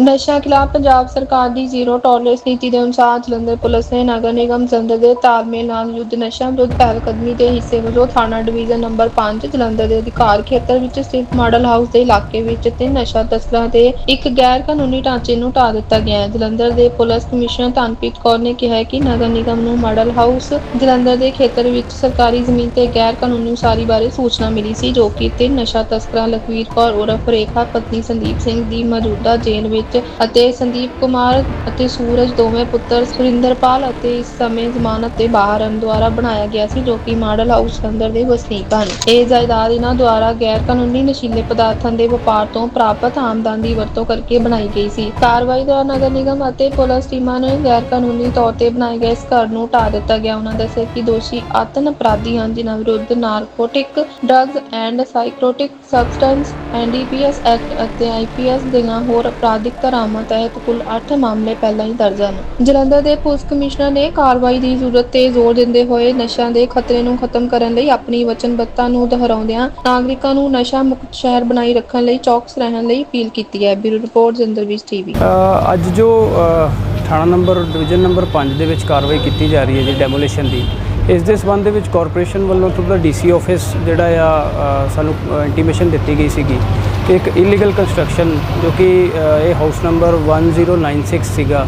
ਨਸ਼ਾ ਖਿਲਾਫ ਪੰਜਾਬ ਸਰਕਾਰ ਦੀ ਜ਼ੀਰੋ ਟੋਲਰੈਂਸ ਨੀਤੀ ਦੇ ਅਨੁਸਾਰ ਜਲੰਧਰ ਪੁਲਿਸ ਨੇ ਨਗਰ ਨਿਗਮ ਜਲੰਧਰ ਦੇ ਤਾਲਮੇਲ ਨਾਲ ਯੁੱਧ ਨਸ਼ਾ ਵਿਰੁੱਧ ਪਹਿਲਕਦਮੀ ਦੇ ਹਿੱਸੇ ਵਜੋਂ ਥਾਣਾ ਡਿਵੀਜ਼ਨ ਨੰਬਰ 5 ਜਲੰਧਰ ਦੇ ਅਧਿਕਾਰ ਖੇਤਰ ਵਿੱਚ ਸਥਿਤ ਮਾਡਲ ਹਾਊਸ ਦੇ ਇਲਾਕੇ ਵਿੱਚ ਤਿੰਨ ਨਸ਼ਾ ਤਸਕਰਾਂ ਤੇ ਇੱਕ ਗੈਰ ਕਾਨੂੰਨੀ ਢਾਂਚੇ ਨੂੰ ਢਾ ਦਿੱਤਾ ਗਿਆ ਹੈ। ਜਲੰਧਰ ਦੇ ਪੁਲਿਸ ਕਮਿਸ਼ਨਰ ਧਨਪ੍ਰੀਤ ਕੌਰ ਨੇ ਕਿਹਾ ਕਿ ਨਗਰ ਨਿਗਮ ਨੂੰ ਮਾਡਲ ਹਾਊਸ ਜਲੰਧਰ ਦੇ ਖੇਤਰ ਵਿੱਚ ਸਰਕਾਰੀ ਜ਼ਮੀਨ ਤੇ ਗੈਰ ਕਾਨੂੰਨੀ ਉਸਾਰੀ ਬਾਰੇ ਸੂਚਨਾ ਮਿਲੀ ਸੀ, ਜੋ ਕਿ ਤਿੰਨ ਨਸ਼ਾ ਤਸਕਰਾਂ ਲਖਵੀਰ ਕੌਰ ਉਰਫ ਰੇਖਾ, ਪਤਨੀ ਸੰਦੀਪ ਸਿੰਘ ਦੀ ਮੌਜੂਦਾ ਜੇਲ੍ਹ ਵਿੱਚ ਅਤੇ ਸੰਦੀਪ ਕੁਮਾਰ ਅਤੇ ਸੂਰਜ ਦੋਵੇਂ ਪੁੱਤਰ ਸੁਰਿੰਦਰਪਾਲ ਅਤੇ ਇਸ ਸਮੇਂ ਜ਼ਮਾਨਤ ਤੇ ਬਾਹਰ ਹਨ ਦੁਆਰਾ ਬਣਾਇਆ ਗਿਆ ਸੀ, ਜੋ ਕਿ ਮਾਡਲ ਹਾਊਸ ਜਲੰਧਰ ਦੇ ਵਸਨੀਕ ਹਨ। ਇਹ ਜਾਇਦਾਦ ਇਹਨਾਂ ਦੁਆਰਾ ਗੈਰ ਕਾਨੂੰਨੀ ਨਸ਼ੀਲੇ ਪਦਾਰਥਾਂ ਦੇ ਵਪਾਰ ਤੋਂ ਪ੍ਰਾਪਤ ਆਮਦਨ ਦੀ ਵਰਤੋਂ ਕਰਕੇ ਬਣਾਈ ਗਈ ਸੀ। ਕਾਰਵਾਈ ਦੌਰਾਨ ਨਗਰ ਨਿਗਮ ਅਤੇ ਪੁਲਿਸ ਟੀਮਾਂ ਨੇ ਗੈਰ ਕਾਨੂੰਨੀ ਤੌਰ ਤੇ ਬਣਾਏ ਗਏ ਇਸ ਘਰ ਨੂੰ ਢਾ ਦਿੱਤਾ ਗਿਆ। ਉਹਨਾਂ ਦੱਸਿਆ ਕਿ ਦੋਸ਼ੀ ਆਤਨ ਅਪਰਾਧੀ ਹਨ, ਜਿਨ੍ਹਾਂ ਵਿਰੁੱਧ narcotic drugs and psychotic substance NDPS act ਅਤੇ ਆਈਪੀਐਸ ਦੀਆਂ ਹੋਰ ਅਪਰਾਧਿਕ ਧਾਰਾਵਾਂ ਤਹਿਤ ਕੁੱਲ 8 ਮਾਮਲੇ ਪਹਿਲਾਂ ਹੀ ਦਰਜ ਹਨ। ਜਲੰਧਰ ਦੇ ਪੁਲਿਸ ਕਮਿਸ਼ਨਰ ਨੇ ਕਾਰਵਾਈ ਦੀ ਜ਼ਰੂਰਤ ਤੇ ਜ਼ੋਰ ਦਿੰਦੇ ਹੋਏ ਨਸ਼ਿਆਂ ਦੇ ਖਤਰੇ ਨੂੰ ਖਤਮ ਕਰਨ ਲਈ ਆਪਣੀ ਵਚਨਬੱਧਤਾ ਨੂੰ ਦੁਹਰਾਉਂਦਿਆਂ ਨਾਗਰਿਕਾਂ ਨੂੰ ਨਸ਼ਾ ਮੁਕਤ ਸ਼ਹਿਰ ਬਣਾਈ ਰੱਖਣ ਲਈ ਚੌਕਸ ਰਹਿਣ ਲਈ ਅਪੀਲ ਕੀਤੀ ਹੈ। ਬਿਊਰੋ ਰਿਪੋਰਟ ਜਲੰਧਰ ਵਿੱਚ ਟੀਵੀ ਅ, ਅੱਜ ਜੋ ਅ, ਥਾਣਾ ਨੰਬਰ ਡਿਵੀਜ਼ਨ ਨੰਬਰ 5 ਦੇ ਵਿੱਚ ਕਾਰਵਾਈ ਕੀਤੀ ਜਾ ਰਹੀ ਹੈ ਜੀ ਡੈਮੋਲੀਸ਼ਨ ਦੀ ਇਸ ਦੇ ਸਬੰਧ ਦੇ ਵਿੱਚ ਕਾਰਪੋਰੇਸ਼ਨ ਵੱਲੋਂ ਤੋਂ ਦਾ ਡੀਸੀ ਆਫਿਸ ਜਿਹੜਾ ਆ ਅ, ਸਾਨੂੰ ਇੰਟੀਮੇਸ਼ਨ ਦਿੱਤੀ ਗਈ ਸੀਗੀ। ਕਿ ਇੱਕ ਇਲੀਗਲ ਕੰਸਟਰਕਸ਼ਨ ਜੋ ਕਿ ਇਹ ਹਾਊਸ ਨੰਬਰ 1096 ਸੀਗਾ।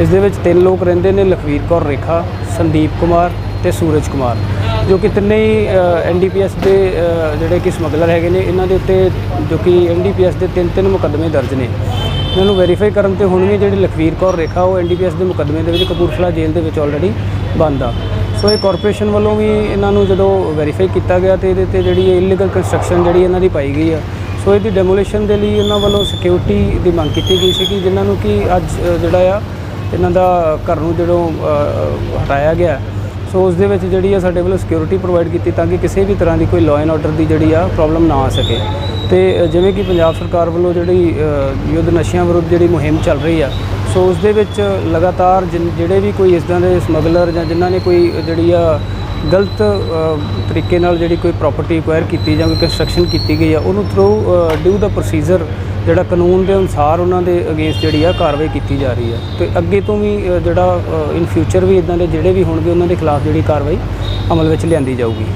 ਇਸ ਦੇ ਵਿੱਚ ਤਿੰਨ ਲੋਕ ਰਹਿੰਦੇ ਨੇ, ਲਖਵੀਰ ਕੌਰ ਰੇਖਾ, ਸੰਦੀਪ ਕੁਮਾਰ ਤੇ ਸੂਰਜ ਕੁਮਾਰ, ਜੋ ਕਿ ਤਿੰਨੇ ਹੀ ਐਨਡੀਪੀਐਸ ਦੇ ਜਿਹੜੇ ਕਿ ਸਮਗਲਰ ਹੈਗੇ ਨੇ, ਇਹਨਾਂ ਦੇ ਉੱਤੇ ਜੋ ਕਿ ਐਨਡੀਪੀਐਸ ਦੇ ਤਿੰਨ ਤਿੰਨ ਮੁਕੱਦਮੇ ਦਰਜ ਨੇ। ਇਹਨਾਂ ਨੂੰ ਵੈਰੀਫਾਈ ਕਰਨ ਤੇ ਹੁਣ ਵੀ ਜਿਹੜੀ ਲਖਵੀਰ ਕੌਰ ਰੇਖਾ, ਉਹ ਐਨਡੀਪੀਐਸ ਦੇ ਮੁਕੱਦਮੇ ਦੇ ਵਿੱਚ ਕਪੂਰਥਲਾ ਜੇਲ੍ਹ ਦੇ ਵਿੱਚ ਆਲਰੇਡੀ ਬੰਦ ਆ। ਸੋ ਇਹ ਕਾਰਪੋਰੇਸ਼ਨ ਵੱਲੋਂ ਵੀ ਇਹਨਾਂ ਨੂੰ ਜਦੋਂ ਵੈਰੀਫਾਈ ਕੀਤਾ ਗਿਆ ਤੇ ਇਹਦੇ ਤੇ ਜਿਹੜੀ ਇਲੀਗਲ ਕੰਸਟਰਕਸ਼ਨ ਜਿਹੜੀ ਇਹਨਾਂ ਦੀ ਪਾਈ ਗਈ ਆ ਸੋ ਇਹਦੀ ਡੈਮੋਲੀਸ਼ਨ ਦੇ ਲਈ ਇਹਨਾਂ ਵੱਲੋਂ ਸਿਕਿਉਰਿਟੀ ਦੀ ਮੰਗ ਕੀਤੀ ਗਈ ਸੀ ਕਿ ਜਿਨ੍ਹਾਂ ਨੂੰ ਕਿ ਅੱਜ ਜਿਹੜਾ ਆ, ਇਹਨਾਂ ਦਾ ਘਰ ਨੂੰ ਜਦੋਂ ਹਟਾਇਆ ਗਿਆ ਸੋ ਉਸ ਦੇ ਵਿੱਚ ਜਿਹੜੀ ਆ ਸਾਡੇ ਵੱਲੋਂ ਸਿਕਿਉਰਿਟੀ ਪ੍ਰੋਵਾਈਡ ਕੀਤੀ ਤਾਂ ਕਿ ਕਿਸੇ ਵੀ ਤਰ੍ਹਾਂ ਦੀ ਕੋਈ ਲਾਅ ਐਂਡ ਆਰਡਰ ਦੀ ਜਿਹੜੀ ਆ ਪ੍ਰੋਬਲਮ ਨਾ ਆ ਸਕੇ। ਤੇ ਜਿਵੇਂ ਕਿ ਪੰਜਾਬ ਸਰਕਾਰ ਵੱਲੋਂ ਜਿਹੜੀ ਯੁੱਧ ਨਸ਼ਿਆਂ ਵਿਰੁੱਧ ਜਿਹੜੀ ਮੁਹਿੰਮ ਚੱਲ ਰਹੀ ਆ ਸੋ ਉਸ ਦੇ ਵਿੱਚ ਲਗਾਤਾਰ ਜਿਨ- ਜਿਹੜੇ ਵੀ ਕੋਈ ਇਸ ਤਰ੍ਹਾਂ ਦੇ ਸਮਗਲਰ ਜਾਂ ਜਿਨ੍ਹਾਂ ਨੇ ਕੋਈ ਜਿਹੜੀ ਆ ਗਲਤ ਤਰੀਕੇ ਨਾਲ ਜਿਹੜੀ ਕੋਈ ਪ੍ਰਾਪਰਟੀ ਐਕਵਾਇਰ ਕੀਤੀ ਜਾਂ ਕੋਈ ਕੰਸਟਰਕਸ਼ਨ ਕੀਤੀ ਗਈ ਆ, ਉਹਨੂੰ ਥਰੂ ਡਿਊ ਦਾ ਪ੍ਰੋਸੀਜਰ ਜਿਹੜਾ ਕਾਨੂੰਨ ਦੇ ਅਨੁਸਾਰ ਉਹਨਾਂ ਦੇ ਅਗੇਂਸਟ ਜਿਹੜੀ ਆ ਕਾਰਵਾਈ ਕੀਤੀ ਜਾ ਰਹੀ ਆ। ਤੇ ਅੱਗੇ ਤੋਂ ਵੀ ਜਿਹੜਾ ਇਨ ਫਿਊਚਰ ਵੀ ਇਦਾਂ ਦੇ ਜਿਹੜੇ ਵੀ ਹੋਣਗੇ, ਉਹਨਾਂ ਦੇ ਖਿਲਾਫ ਜਿਹੜੀ ਕਾਰਵਾਈ ਅਮਲ ਵਿੱਚ ਲਿਆਂਦੀ ਜਾਊਗੀ।